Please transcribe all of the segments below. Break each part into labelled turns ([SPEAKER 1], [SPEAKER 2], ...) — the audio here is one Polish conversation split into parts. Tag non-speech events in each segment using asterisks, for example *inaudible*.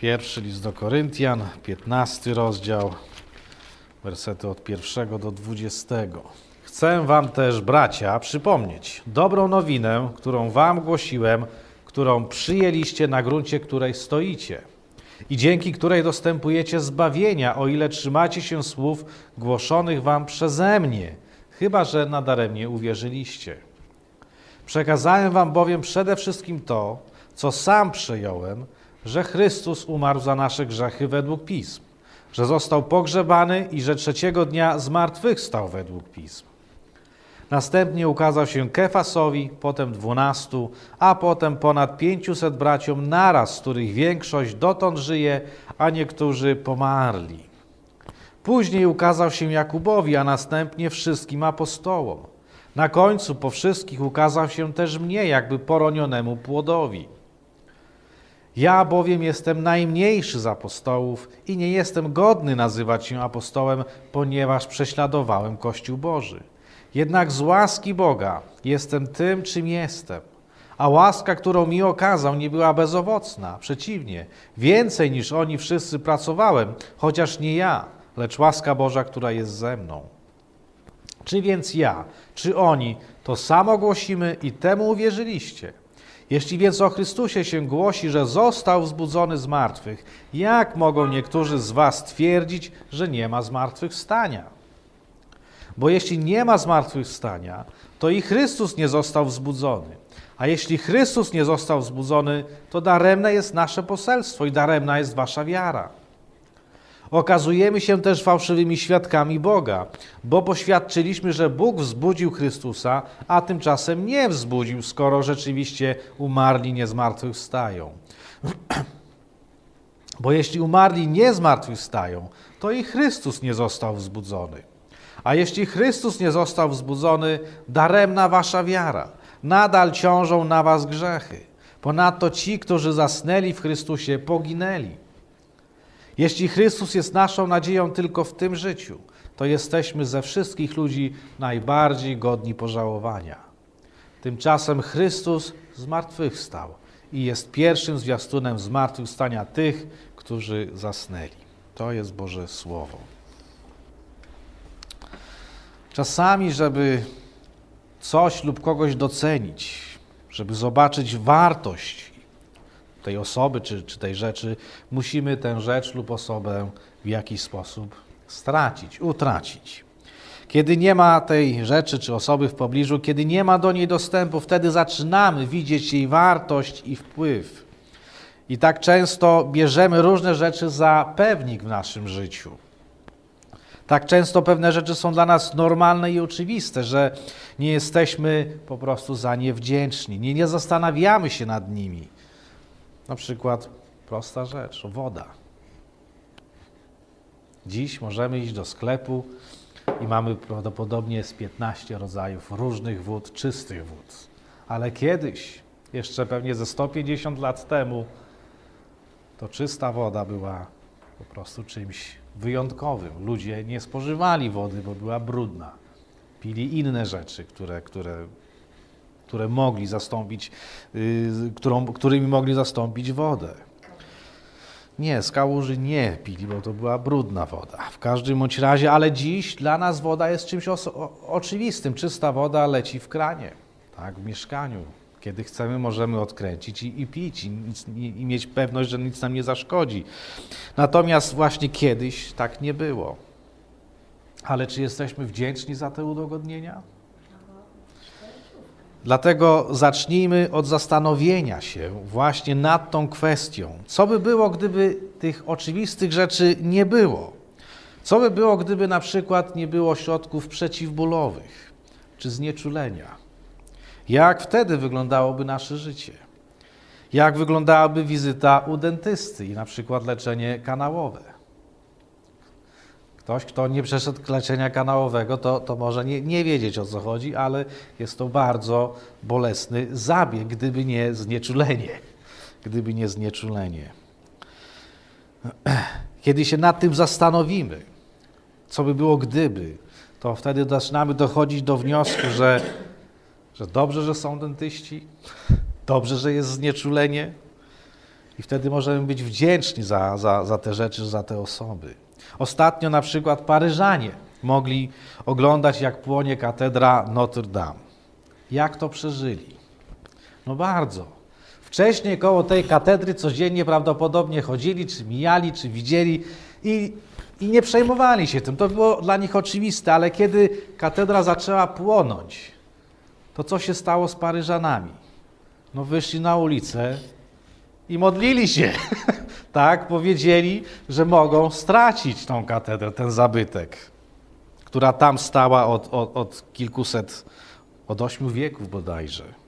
[SPEAKER 1] Pierwszy list do Koryntian, 15 rozdział, wersety od pierwszego do 20. Chcę wam też, bracia, przypomnieć dobrą nowinę, którą wam głosiłem, którą przyjęliście na gruncie której stoicie i dzięki której dostępujecie zbawienia, o ile trzymacie się słów głoszonych wam przeze mnie, chyba że nadaremnie uwierzyliście. Przekazałem wam bowiem przede wszystkim to, co sam przejąłem, że Chrystus umarł za nasze grzechy według Pism, że został pogrzebany i że trzeciego dnia zmartwychwstał według Pism. Następnie ukazał się Kefasowi, potem dwunastu, a potem ponad pięciuset braciom naraz, z których większość dotąd żyje, a niektórzy pomarli. Później ukazał się Jakubowi, a następnie wszystkim apostołom. Na końcu po wszystkich ukazał się też mnie, jakby poronionemu płodowi. Ja bowiem jestem najmniejszy z apostołów i nie jestem godny nazywać się apostołem, ponieważ prześladowałem Kościół Boży. Jednak z łaski Boga jestem tym, czym jestem. A łaska, którą mi okazał, nie była bezowocna. Przeciwnie, więcej niż oni wszyscy pracowałem, chociaż nie ja, lecz łaska Boża, która jest ze mną. Czy więc ja, czy oni to samo głosimy i temu uwierzyliście? Jeśli więc o Chrystusie się głosi, że został wzbudzony z martwych, jak mogą niektórzy z was twierdzić, że nie ma zmartwychwstania? Bo jeśli nie ma zmartwychwstania, to i Chrystus nie został wzbudzony. A jeśli Chrystus nie został wzbudzony, to daremne jest nasze poselstwo i daremna jest wasza wiara. Okazujemy się też fałszywymi świadkami Boga, bo poświadczyliśmy, że Bóg wzbudził Chrystusa, a tymczasem nie wzbudził, skoro rzeczywiście umarli nie zmartwychwstają. *clears throat* Bo jeśli umarli nie zmartwychwstają, to i Chrystus nie został wzbudzony. A jeśli Chrystus nie został wzbudzony, daremna wasza wiara. Nadal ciążą na was grzechy. Ponadto ci, którzy zasnęli w Chrystusie, poginęli. Jeśli Chrystus jest naszą nadzieją tylko w tym życiu, to jesteśmy ze wszystkich ludzi najbardziej godni pożałowania. Tymczasem Chrystus zmartwychwstał i jest pierwszym zwiastunem zmartwychwstania tych, którzy zasnęli. To jest Boże Słowo. Czasami, żeby coś lub kogoś docenić, żeby zobaczyć wartość tej osoby czy, czy tej rzeczy, musimy tę rzecz lub osobę w jakiś sposób stracić, utracić. Kiedy nie ma tej rzeczy czy osoby w pobliżu, kiedy nie ma do niej dostępu, wtedy zaczynamy widzieć jej wartość i wpływ. I tak często bierzemy różne rzeczy za pewnik w naszym życiu. Tak często pewne rzeczy są dla nas normalne i oczywiste, że nie jesteśmy po prostu za nie wdzięczni, nie, nie zastanawiamy się nad nimi. Na przykład prosta rzecz, woda. Dziś możemy iść do sklepu i mamy prawdopodobnie z 15 rodzajów różnych wód, czystych wód. Ale kiedyś, jeszcze pewnie ze 150 lat temu, to czysta woda była po prostu czymś wyjątkowym. Ludzie nie spożywali wody, bo była brudna. Pili inne rzeczy, które, które, które mogli zastąpić, yy, którą, którymi mogli zastąpić wodę. Nie, z kałuży nie pili, bo to była brudna woda. W każdym bądź razie, ale dziś dla nas woda jest czymś oczywistym. Czysta woda leci w kranie, tak, w mieszkaniu. Kiedy chcemy, możemy odkręcić i, i pić, i, nic, i, i mieć pewność, że nic nam nie zaszkodzi. Natomiast właśnie kiedyś tak nie było. Ale czy jesteśmy wdzięczni za te udogodnienia? Dlatego zacznijmy od zastanowienia się właśnie nad tą kwestią. Co by było, gdyby tych oczywistych rzeczy nie było? Co by było, gdyby na przykład nie było środków przeciwbólowych czy znieczulenia? Jak wtedy wyglądałoby nasze życie? Jak wyglądałaby wizyta u dentysty i na przykład leczenie kanałowe? Ktoś, kto nie przeszedł leczenia kanałowego, to, to może nie, nie wiedzieć o co chodzi, ale jest to bardzo bolesny zabieg, gdyby nie znieczulenie. Gdyby nie znieczulenie. *clears throat* Kiedy się nad tym zastanowimy, co by było gdyby, to wtedy zaczynamy dochodzić do wniosku, że, że dobrze, że są dentyści, dobrze, że jest znieczulenie. I wtedy możemy być wdzięczni za, za, za te rzeczy, za te osoby. Ostatnio na przykład Paryżanie mogli oglądać, jak płonie katedra Notre Dame. Jak to przeżyli? No bardzo. Wcześniej koło tej katedry codziennie prawdopodobnie chodzili, czy mijali, czy widzieli i, i nie przejmowali się tym. To było dla nich oczywiste, ale kiedy katedra zaczęła płonąć, to co się stało z Paryżanami? No wyszli na ulicę i modlili się. *laughs* tak, powiedzieli, że mogą stracić tą katedrę, ten zabytek, która tam stała od, od, od kilkuset, od ośmiu wieków bodajże.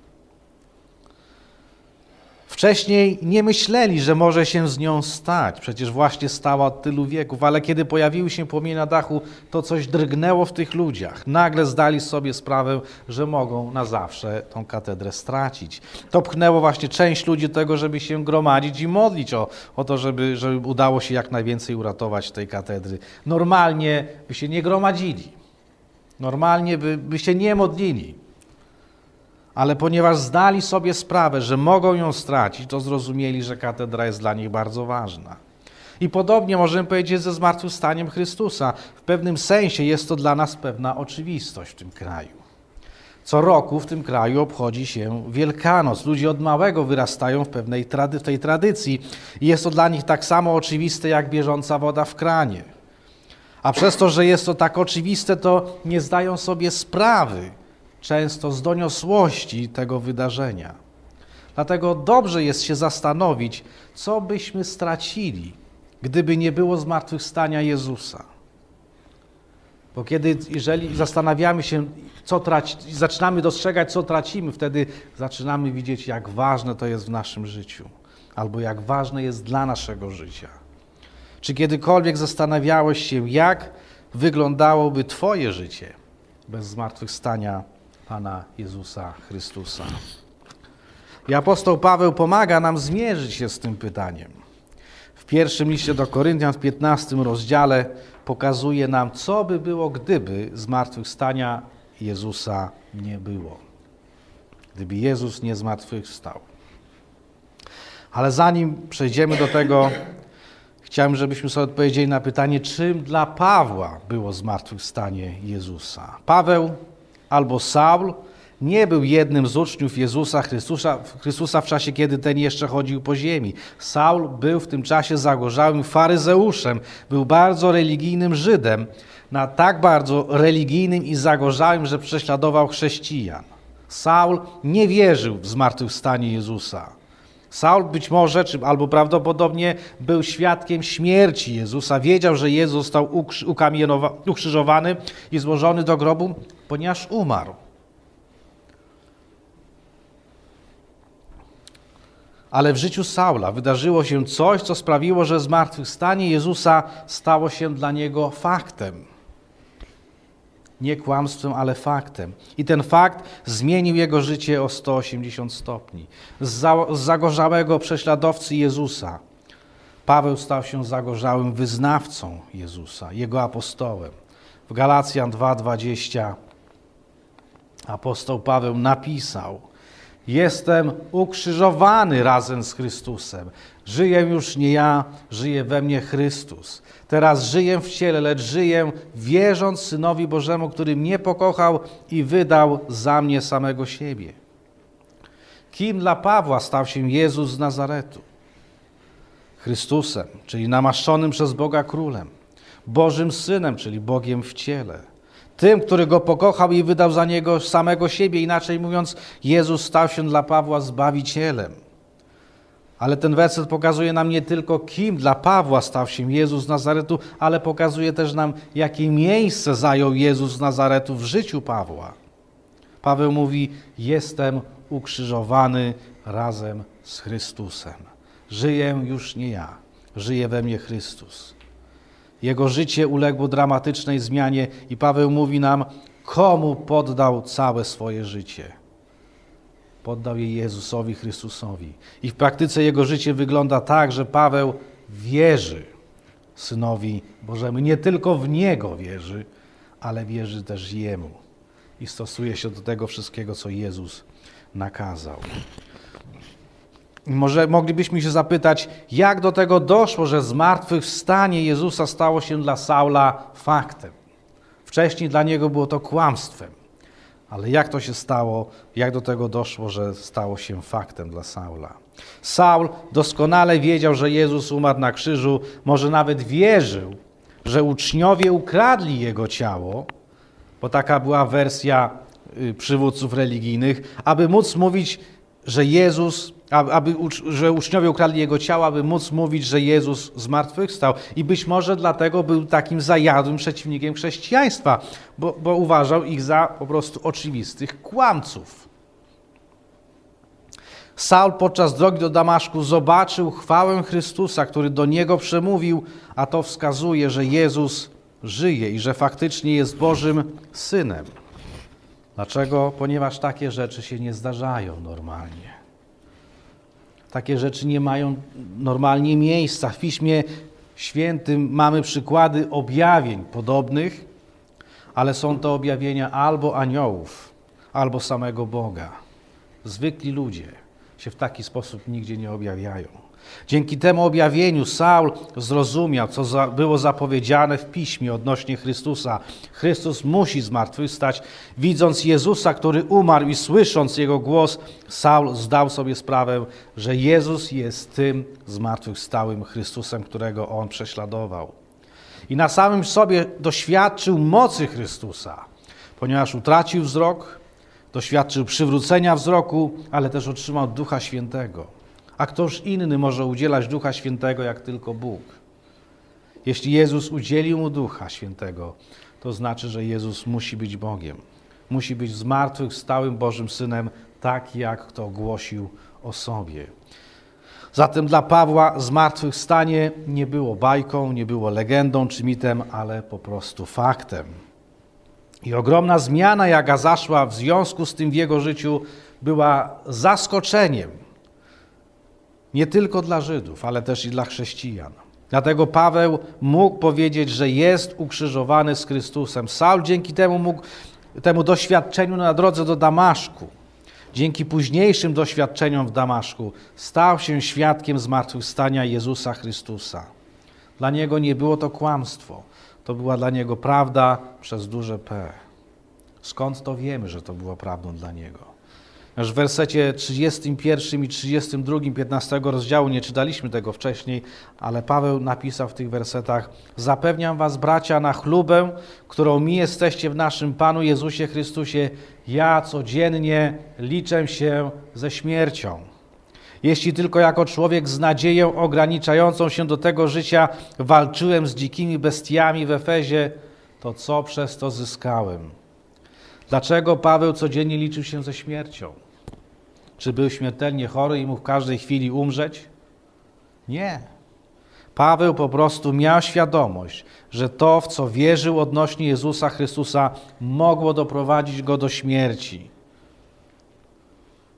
[SPEAKER 1] Wcześniej nie myśleli, że może się z nią stać, przecież właśnie stała od tylu wieków, ale kiedy pojawiły się płomienie na dachu, to coś drgnęło w tych ludziach. Nagle zdali sobie sprawę, że mogą na zawsze tą katedrę stracić. To pchnęło właśnie część ludzi do tego, żeby się gromadzić i modlić o, o to, żeby, żeby udało się jak najwięcej uratować tej katedry. Normalnie by się nie gromadzili, normalnie by, by się nie modlili ale ponieważ zdali sobie sprawę, że mogą ją stracić, to zrozumieli, że katedra jest dla nich bardzo ważna. I podobnie możemy powiedzieć ze zmartwychwstaniem Chrystusa. W pewnym sensie jest to dla nas pewna oczywistość w tym kraju. Co roku w tym kraju obchodzi się Wielkanoc. Ludzie od małego wyrastają w pewnej trady, w tej tradycji i jest to dla nich tak samo oczywiste jak bieżąca woda w kranie. A przez to, że jest to tak oczywiste, to nie zdają sobie sprawy, często z doniosłości tego wydarzenia. Dlatego dobrze jest się zastanowić, co byśmy stracili, gdyby nie było zmartwychwstania Jezusa. Bo kiedy, jeżeli zastanawiamy się, co traci, zaczynamy dostrzegać, co tracimy, wtedy zaczynamy widzieć, jak ważne to jest w naszym życiu, albo jak ważne jest dla naszego życia. Czy kiedykolwiek zastanawiałeś się, jak wyglądałoby Twoje życie bez zmartwychwstania Pana Jezusa Chrystusa. I apostoł Paweł pomaga nam zmierzyć się z tym pytaniem. W pierwszym liście do Koryntian w 15 rozdziale pokazuje nam, co by było, gdyby zmartwychwstania Jezusa nie było. Gdyby Jezus nie zmartwychwstał. Ale zanim przejdziemy do tego, chciałem, żebyśmy sobie odpowiedzieli na pytanie, czym dla Pawła było zmartwychwstanie Jezusa. Paweł albo Saul nie był jednym z uczniów Jezusa Chrystusa, Chrystusa w czasie, kiedy ten jeszcze chodził po ziemi. Saul był w tym czasie zagorzałym faryzeuszem, był bardzo religijnym Żydem, na tak bardzo religijnym i zagorzałym, że prześladował chrześcijan. Saul nie wierzył w zmartwychwstanie Jezusa. Saul być może, czy, albo prawdopodobnie był świadkiem śmierci Jezusa. Wiedział, że Jezus został ukrzyżowany i złożony do grobu, ponieważ umarł. Ale w życiu Saula wydarzyło się coś, co sprawiło, że zmartwychwstanie Jezusa stało się dla niego faktem nie kłamstwem, ale faktem. I ten fakt zmienił jego życie o 180 stopni. Z, za, z zagorzałego prześladowcy Jezusa Paweł stał się zagorzałym wyznawcą Jezusa, jego apostołem. W Galacjan 2:20 apostoł Paweł napisał: Jestem ukrzyżowany razem z Chrystusem. Żyję już nie ja, żyje we mnie Chrystus. Teraz żyję w ciele, lecz żyję wierząc Synowi Bożemu, który mnie pokochał i wydał za mnie samego siebie. Kim dla Pawła stał się Jezus z Nazaretu? Chrystusem, czyli namaszczonym przez Boga Królem, Bożym Synem, czyli Bogiem w ciele. Tym, który go pokochał i wydał za niego samego siebie, inaczej mówiąc, Jezus stał się dla Pawła zbawicielem. Ale ten werset pokazuje nam nie tylko, kim dla Pawła stał się Jezus z Nazaretu, ale pokazuje też nam, jakie miejsce zajął Jezus z Nazaretu w życiu Pawła. Paweł mówi: Jestem ukrzyżowany razem z Chrystusem. Żyję już nie ja, żyje we mnie Chrystus. Jego życie uległo dramatycznej zmianie i Paweł mówi nam, komu poddał całe swoje życie poddał je Jezusowi Chrystusowi. I w praktyce jego życie wygląda tak, że Paweł wierzy Synowi Bożemu. Nie tylko w Niego wierzy, ale wierzy też Jemu. I stosuje się do tego wszystkiego, co Jezus nakazał. Może moglibyśmy się zapytać, jak do tego doszło, że zmartwychwstanie Jezusa stało się dla Saula faktem. Wcześniej dla niego było to kłamstwem. Ale jak to się stało, jak do tego doszło, że stało się faktem dla Saula? Saul doskonale wiedział, że Jezus umarł na krzyżu, może nawet wierzył, że uczniowie ukradli jego ciało, bo taka była wersja y, przywódców religijnych, aby móc mówić, że Jezus, aby, że uczniowie ukradli jego ciało, aby móc mówić, że Jezus zmartwychwstał. I być może dlatego był takim zajadłym przeciwnikiem chrześcijaństwa, bo, bo uważał ich za po prostu oczywistych kłamców. Saul podczas drogi do Damaszku zobaczył chwałę Chrystusa, który do niego przemówił, a to wskazuje, że Jezus żyje i że faktycznie jest Bożym Synem. Dlaczego? Ponieważ takie rzeczy się nie zdarzają normalnie. Takie rzeczy nie mają normalnie miejsca. W Piśmie Świętym mamy przykłady objawień podobnych, ale są to objawienia albo aniołów, albo samego Boga. Zwykli ludzie się w taki sposób nigdzie nie objawiają. Dzięki temu objawieniu Saul zrozumiał, co za, było zapowiedziane w piśmie odnośnie Chrystusa. Chrystus musi zmartwychwstać. Widząc Jezusa, który umarł i słysząc Jego głos, Saul zdał sobie sprawę, że Jezus jest tym zmartwychwstałym Chrystusem, którego on prześladował. I na samym sobie doświadczył mocy Chrystusa, ponieważ utracił wzrok, doświadczył przywrócenia wzroku, ale też otrzymał Ducha Świętego. A ktoż inny może udzielać Ducha Świętego jak tylko Bóg? Jeśli Jezus udzielił mu Ducha Świętego, to znaczy, że Jezus musi być Bogiem. Musi być zmartwychwstałym Bożym Synem, tak jak kto głosił o sobie. Zatem dla Pawła zmartwychwstanie nie było bajką, nie było legendą czy mitem, ale po prostu faktem. I ogromna zmiana, jaka zaszła w związku z tym w jego życiu, była zaskoczeniem nie tylko dla Żydów, ale też i dla chrześcijan. Dlatego Paweł mógł powiedzieć, że jest ukrzyżowany z Chrystusem. Saul dzięki temu mógł temu doświadczeniu na drodze do Damaszku, dzięki późniejszym doświadczeniom w Damaszku, stał się świadkiem zmartwychwstania Jezusa Chrystusa. Dla niego nie było to kłamstwo, to była dla niego prawda przez duże P. Skąd to wiemy, że to było prawdą dla niego? Aż w wersecie 31 i 32 15 rozdziału, nie czytaliśmy tego wcześniej, ale Paweł napisał w tych wersetach: Zapewniam was, bracia, na chlubę, którą mi jesteście w naszym Panu Jezusie Chrystusie, ja codziennie liczę się ze śmiercią. Jeśli tylko jako człowiek z nadzieją ograniczającą się do tego życia walczyłem z dzikimi bestiami w Efezie, to co przez to zyskałem? Dlaczego Paweł codziennie liczył się ze śmiercią? Czy był śmiertelnie chory i mógł w każdej chwili umrzeć? Nie. Paweł po prostu miał świadomość, że to, w co wierzył odnośnie Jezusa Chrystusa, mogło doprowadzić go do śmierci.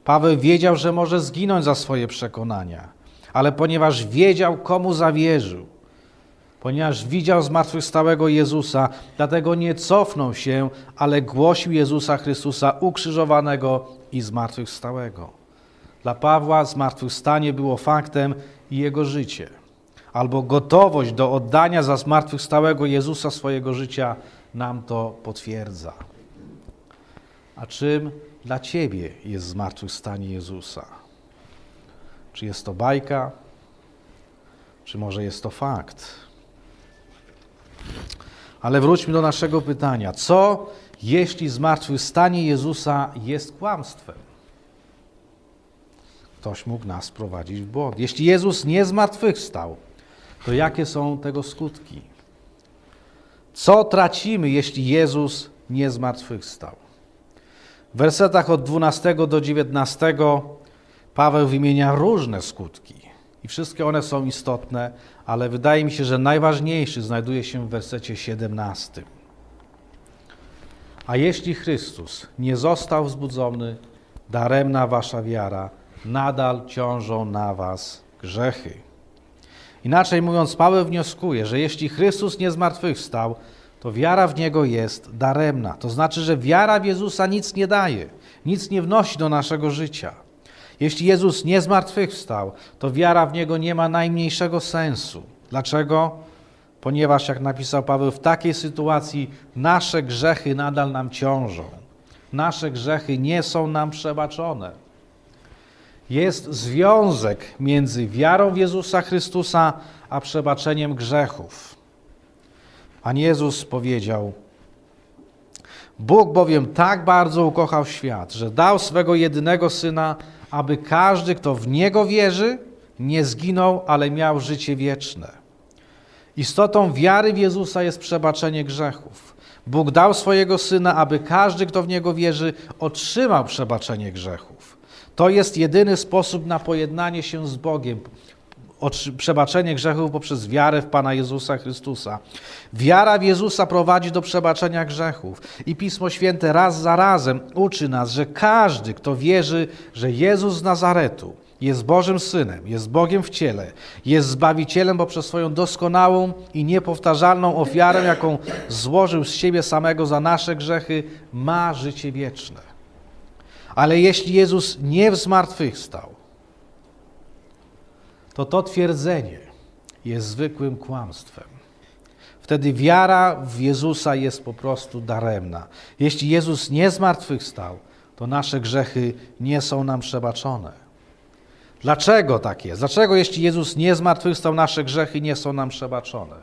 [SPEAKER 1] Paweł wiedział, że może zginąć za swoje przekonania, ale ponieważ wiedział, komu zawierzył, ponieważ widział zmartwychwstałego Jezusa, dlatego nie cofnął się, ale głosił Jezusa Chrystusa ukrzyżowanego i zmartwychwstałego. Dla Pawła zmartwychwstanie było faktem i jego życie, albo gotowość do oddania za zmartwychwstałego Jezusa swojego życia nam to potwierdza. A czym dla Ciebie jest zmartwychwstanie Jezusa? Czy jest to bajka, czy może jest to fakt? Ale wróćmy do naszego pytania. Co jeśli zmartwychwstanie Jezusa jest kłamstwem? Ktoś mógł nas prowadzić w błąd. Jeśli Jezus nie zmartwychwstał, to jakie są tego skutki? Co tracimy, jeśli Jezus nie zmartwychwstał? W wersetach od 12 do 19 Paweł wymienia różne skutki i wszystkie one są istotne, ale wydaje mi się, że najważniejszy znajduje się w wersecie 17. A jeśli Chrystus nie został wzbudzony, daremna wasza wiara, nadal ciążą na was grzechy. Inaczej mówiąc, Paweł wnioskuje, że jeśli Chrystus nie zmartwychwstał, to wiara w Niego jest daremna. To znaczy, że wiara w Jezusa nic nie daje, nic nie wnosi do naszego życia. Jeśli Jezus nie zmartwychwstał, to wiara w Niego nie ma najmniejszego sensu. Dlaczego? Ponieważ, jak napisał Paweł, w takiej sytuacji nasze grzechy nadal nam ciążą. Nasze grzechy nie są nam przebaczone. Jest związek między wiarą w Jezusa Chrystusa a przebaczeniem grzechów. Pan Jezus powiedział: Bóg bowiem tak bardzo ukochał świat, że dał swego jedynego syna, aby każdy, kto w niego wierzy, nie zginął, ale miał życie wieczne. Istotą wiary w Jezusa jest przebaczenie grzechów. Bóg dał swojego syna, aby każdy, kto w niego wierzy, otrzymał przebaczenie grzechów. To jest jedyny sposób na pojednanie się z Bogiem, przebaczenie grzechów poprzez wiarę w Pana Jezusa Chrystusa. Wiara w Jezusa prowadzi do przebaczenia grzechów. I Pismo Święte raz za razem uczy nas, że każdy, kto wierzy, że Jezus z Nazaretu jest Bożym Synem, jest Bogiem w ciele, jest Zbawicielem poprzez swoją doskonałą i niepowtarzalną ofiarę, jaką złożył z siebie samego za nasze grzechy, ma życie wieczne. Ale jeśli Jezus nie zmartwychwstał, to to twierdzenie jest zwykłym kłamstwem. Wtedy wiara w Jezusa jest po prostu daremna. Jeśli Jezus nie zmartwychwstał, to nasze grzechy nie są nam przebaczone. Dlaczego tak jest? Dlaczego jeśli Jezus nie zmartwychwstał, nasze grzechy nie są nam przebaczone?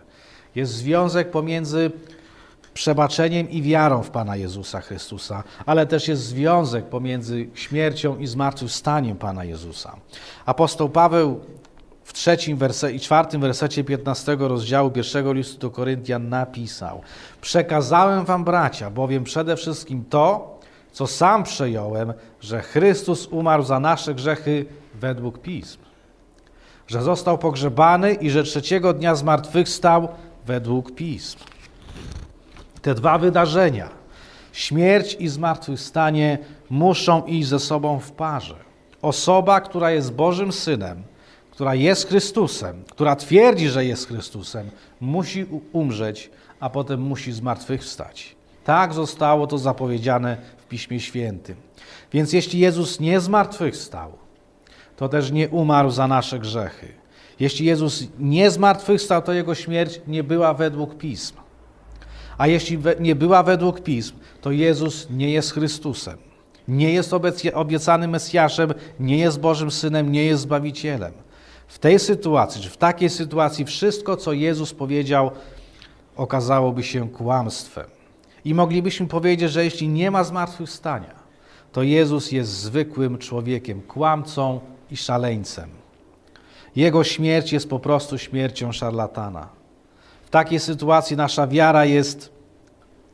[SPEAKER 1] Jest związek pomiędzy przebaczeniem i wiarą w Pana Jezusa Chrystusa, ale też jest związek pomiędzy śmiercią i zmartwychwstaniem Pana Jezusa. Apostoł Paweł w trzecim werse i czwartym wersecie 15 rozdziału pierwszego listu do Koryntian napisał: Przekazałem wam, bracia, bowiem przede wszystkim to, co sam przejąłem, że Chrystus umarł za nasze grzechy według pism, że został pogrzebany i że trzeciego dnia zmartwychwstał według pism. Te dwa wydarzenia, śmierć i zmartwychwstanie, muszą iść ze sobą w parze. Osoba, która jest Bożym Synem, która jest Chrystusem, która twierdzi, że jest Chrystusem, musi umrzeć, a potem musi zmartwychwstać. Tak zostało to zapowiedziane Piśmie Świętym. Więc jeśli Jezus nie zmartwychwstał, to też nie umarł za nasze grzechy. Jeśli Jezus nie zmartwychwstał, to jego śmierć nie była według pism. A jeśli nie była według pism, to Jezus nie jest Chrystusem. Nie jest obiecanym Mesjaszem, nie jest Bożym Synem, nie jest Zbawicielem. W tej sytuacji, czy w takiej sytuacji, wszystko, co Jezus powiedział, okazałoby się kłamstwem. I moglibyśmy powiedzieć, że jeśli nie ma zmartwychwstania, to Jezus jest zwykłym człowiekiem, kłamcą i szaleńcem. Jego śmierć jest po prostu śmiercią szarlatana. W takiej sytuacji nasza wiara jest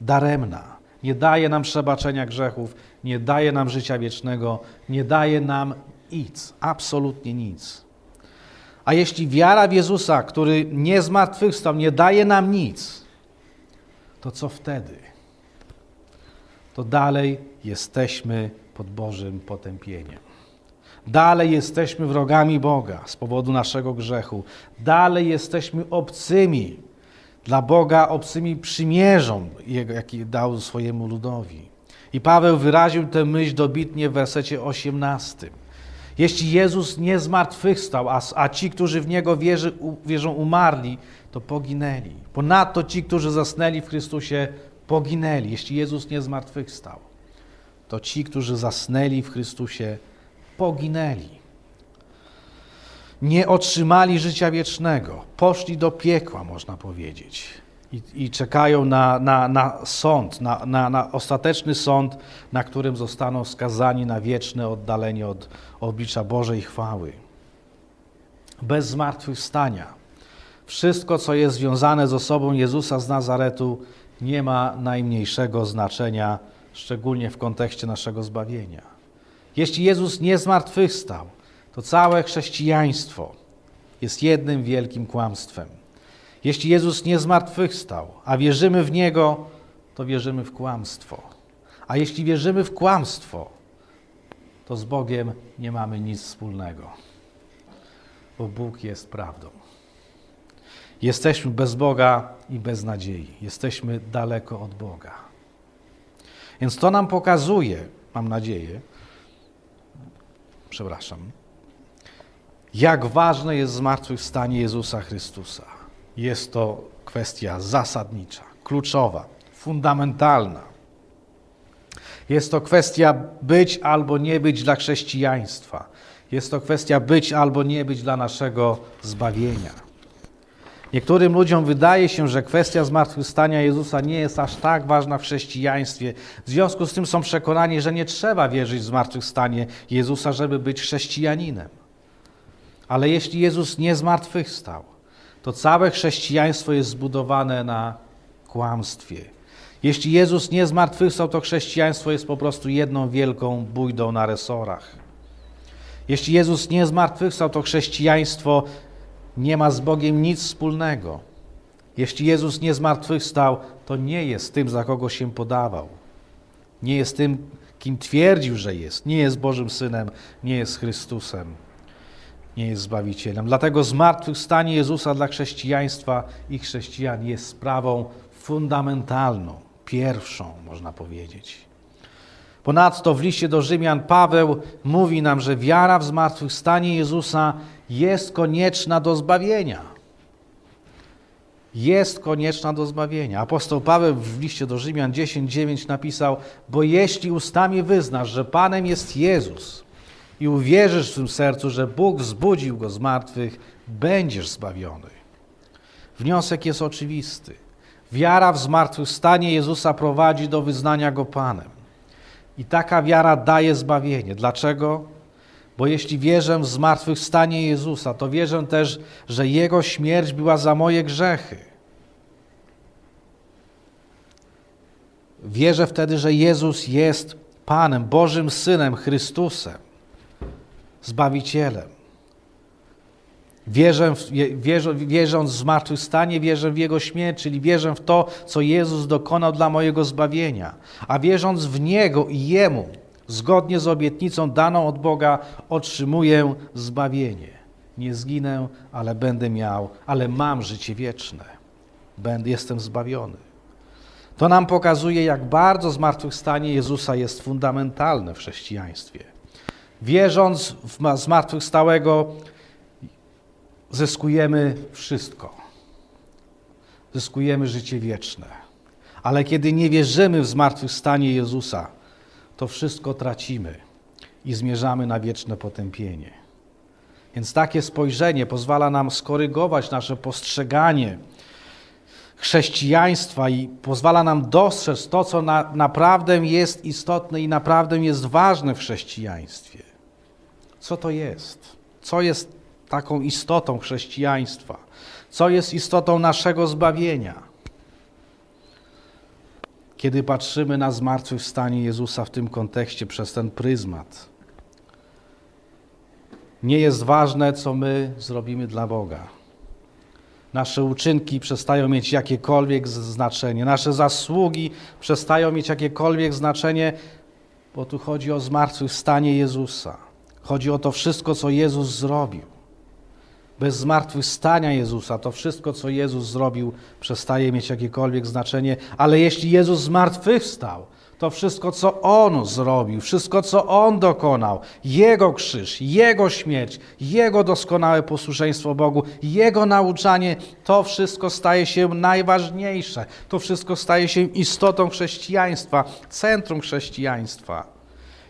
[SPEAKER 1] daremna. Nie daje nam przebaczenia grzechów, nie daje nam życia wiecznego, nie daje nam nic, absolutnie nic. A jeśli wiara w Jezusa, który nie zmartwychwstał, nie daje nam nic, to co wtedy? To dalej jesteśmy pod Bożym potępieniem. Dalej jesteśmy wrogami Boga z powodu naszego grzechu. Dalej jesteśmy obcymi dla Boga, obcymi przymierzą, jaki dał swojemu ludowi. I Paweł wyraził tę myśl dobitnie w wersecie 18. Jeśli Jezus nie zmartwychwstał, a, a ci, którzy w Niego wierzy, wierzą, umarli, to poginęli. Ponadto ci, którzy zasnęli w Chrystusie, poginęli. Jeśli Jezus nie zmartwychwstał, to ci, którzy zasnęli w Chrystusie, poginęli. Nie otrzymali życia wiecznego, poszli do piekła, można powiedzieć i, i czekają na, na, na sąd, na, na, na ostateczny sąd, na którym zostaną skazani na wieczne oddalenie od oblicza Bożej chwały. Bez zmartwychwstania. Wszystko, co jest związane z osobą Jezusa z Nazaretu, nie ma najmniejszego znaczenia, szczególnie w kontekście naszego zbawienia. Jeśli Jezus nie zmartwychwstał, to całe chrześcijaństwo jest jednym wielkim kłamstwem. Jeśli Jezus nie zmartwychwstał, a wierzymy w Niego, to wierzymy w kłamstwo. A jeśli wierzymy w kłamstwo, to z Bogiem nie mamy nic wspólnego, bo Bóg jest prawdą. Jesteśmy bez Boga i bez nadziei. Jesteśmy daleko od Boga. Więc to nam pokazuje, mam nadzieję, przepraszam, jak ważne jest zmartwychwstanie Jezusa Chrystusa. Jest to kwestia zasadnicza, kluczowa, fundamentalna. Jest to kwestia być albo nie być dla chrześcijaństwa. Jest to kwestia być albo nie być dla naszego zbawienia. Niektórym ludziom wydaje się, że kwestia zmartwychwstania Jezusa nie jest aż tak ważna w chrześcijaństwie. W związku z tym są przekonani, że nie trzeba wierzyć w zmartwychwstanie Jezusa, żeby być chrześcijaninem. Ale jeśli Jezus nie zmartwychwstał, to całe chrześcijaństwo jest zbudowane na kłamstwie. Jeśli Jezus nie zmartwychwstał, to chrześcijaństwo jest po prostu jedną wielką bójdą na resorach. Jeśli Jezus nie zmartwychwstał, to chrześcijaństwo nie ma z Bogiem nic wspólnego. Jeśli Jezus nie zmartwychwstał, to nie jest tym, za kogo się podawał. Nie jest tym, kim twierdził, że jest. Nie jest Bożym Synem, nie jest Chrystusem, nie jest Zbawicielem. Dlatego zmartwychwstanie Jezusa dla chrześcijaństwa i chrześcijan jest sprawą fundamentalną, pierwszą, można powiedzieć. Ponadto w liście do Rzymian Paweł mówi nam, że wiara w zmartwychwstanie Jezusa jest konieczna do zbawienia. Jest konieczna do zbawienia. Apostoł Paweł w liście do Rzymian 10:9 napisał: Bo jeśli ustami wyznasz, że Panem jest Jezus i uwierzysz w swym sercu, że Bóg wzbudził go z martwych, będziesz zbawiony. Wniosek jest oczywisty. Wiara w zmartwychwstanie Jezusa prowadzi do wyznania go Panem. I taka wiara daje zbawienie. Dlaczego? Bo jeśli wierzę w zmartwychwstanie Jezusa, to wierzę też, że Jego śmierć była za moje grzechy. Wierzę wtedy, że Jezus jest Panem, Bożym Synem, Chrystusem, Zbawicielem. Wierzę, w, wierzę, wierząc w zmartwychwstanie, wierzę w Jego śmierć, czyli wierzę w to, co Jezus dokonał dla mojego zbawienia. A wierząc w Niego i Jemu, zgodnie z obietnicą daną od Boga, otrzymuję zbawienie. Nie zginę, ale będę miał, ale mam życie wieczne. Będę, jestem zbawiony. To nam pokazuje, jak bardzo zmartwychwstanie Jezusa jest fundamentalne w chrześcijaństwie. Wierząc w zmartwychwstałego, zyskujemy wszystko. Zyskujemy życie wieczne. Ale kiedy nie wierzymy w zmartwychwstanie Jezusa, to wszystko tracimy i zmierzamy na wieczne potępienie. Więc takie spojrzenie pozwala nam skorygować nasze postrzeganie chrześcijaństwa i pozwala nam dostrzec to, co na, naprawdę jest istotne i naprawdę jest ważne w chrześcijaństwie. Co to jest? Co jest taką istotą chrześcijaństwa? Co jest istotą naszego zbawienia? Kiedy patrzymy na zmartwychwstanie Jezusa w tym kontekście przez ten pryzmat, nie jest ważne, co my zrobimy dla Boga. Nasze uczynki przestają mieć jakiekolwiek znaczenie, nasze zasługi przestają mieć jakiekolwiek znaczenie, bo tu chodzi o zmartwychwstanie Jezusa. Chodzi o to wszystko, co Jezus zrobił. Bez zmartwychwstania Jezusa to wszystko, co Jezus zrobił, przestaje mieć jakiekolwiek znaczenie, ale jeśli Jezus zmartwychwstał, to wszystko, co On zrobił, wszystko, co On dokonał, Jego krzyż, Jego śmierć, Jego doskonałe posłuszeństwo Bogu, Jego nauczanie, to wszystko staje się najważniejsze. To wszystko staje się istotą chrześcijaństwa, centrum chrześcijaństwa.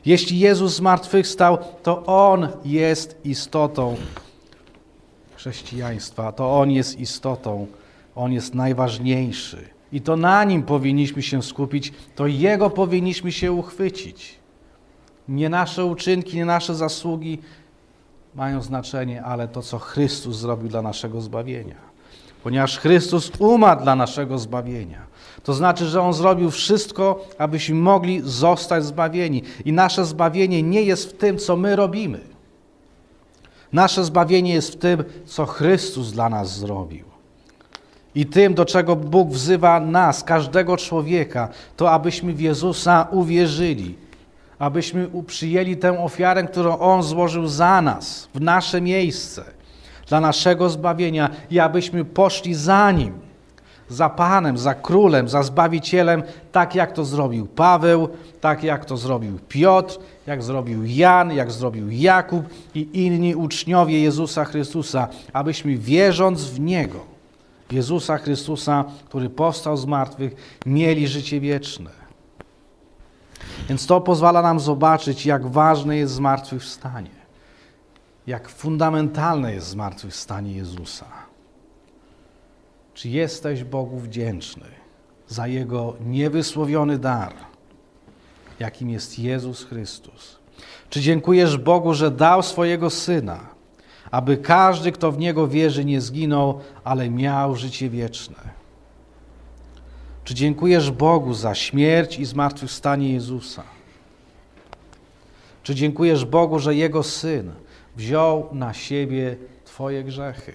[SPEAKER 1] Jeśli Jezus zmartwychwstał, to On jest istotą chrześcijaństwa, to On jest istotą, On jest najważniejszy. I to na Nim powinniśmy się skupić, to Jego powinniśmy się uchwycić. Nie nasze uczynki, nie nasze zasługi mają znaczenie, ale to, co Chrystus zrobił dla naszego zbawienia. Ponieważ Chrystus umarł dla naszego zbawienia. To znaczy, że On zrobił wszystko, abyśmy mogli zostać zbawieni. I nasze zbawienie nie jest w tym, co my robimy. Nasze zbawienie jest w tym, co Chrystus dla nas zrobił. I tym, do czego Bóg wzywa nas, każdego człowieka, to abyśmy w Jezusa uwierzyli, abyśmy przyjęli tę ofiarę, którą On złożył za nas, w nasze miejsce, dla naszego zbawienia i abyśmy poszli za Nim, za Panem, za Królem, za Zbawicielem, tak jak to zrobił Paweł, tak jak to zrobił Piotr, jak zrobił Jan, jak zrobił Jakub i inni uczniowie Jezusa Chrystusa, abyśmy wierząc w Niego, Jezusa Chrystusa, który powstał z martwych, mieli życie wieczne. Więc to pozwala nam zobaczyć, jak ważne jest zmartwychwstanie, jak fundamentalne jest zmartwychwstanie Jezusa. Czy jesteś Bogu wdzięczny za Jego niewysłowiony dar, jakim jest Jezus Chrystus? Czy dziękujesz Bogu, że dał swojego Syna, aby każdy, kto w Niego wierzy, nie zginął, ale miał życie wieczne? Czy dziękujesz Bogu za śmierć i zmartwychwstanie Jezusa? Czy dziękujesz Bogu, że Jego Syn wziął na siebie Twoje grzechy?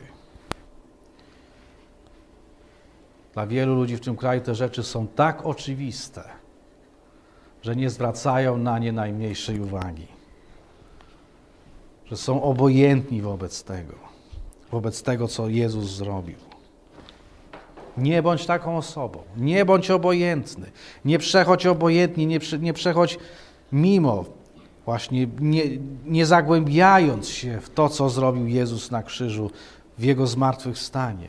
[SPEAKER 1] Dla wielu ludzi w tym kraju te rzeczy są tak oczywiste, że nie zwracają na nie najmniejszej uwagi. Że są obojętni wobec tego, wobec tego, co Jezus zrobił. Nie bądź taką osobą. Nie bądź obojętny. Nie przechodź obojętnie, nie, nie przechodź mimo, właśnie nie, nie zagłębiając się w to, co zrobił Jezus na krzyżu, w Jego zmartwychwstanie.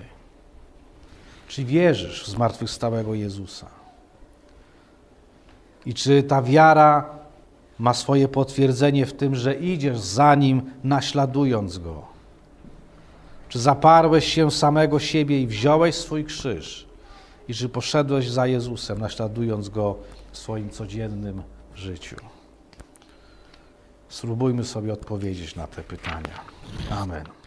[SPEAKER 1] Czy wierzysz w zmartwychwstałego Jezusa? I czy ta wiara ma swoje potwierdzenie w tym, że idziesz za Nim, naśladując Go? Czy zaparłeś się samego siebie i wziąłeś swój krzyż? I czy poszedłeś za Jezusem, naśladując Go w swoim codziennym życiu? Spróbujmy sobie odpowiedzieć na te pytania. Amen.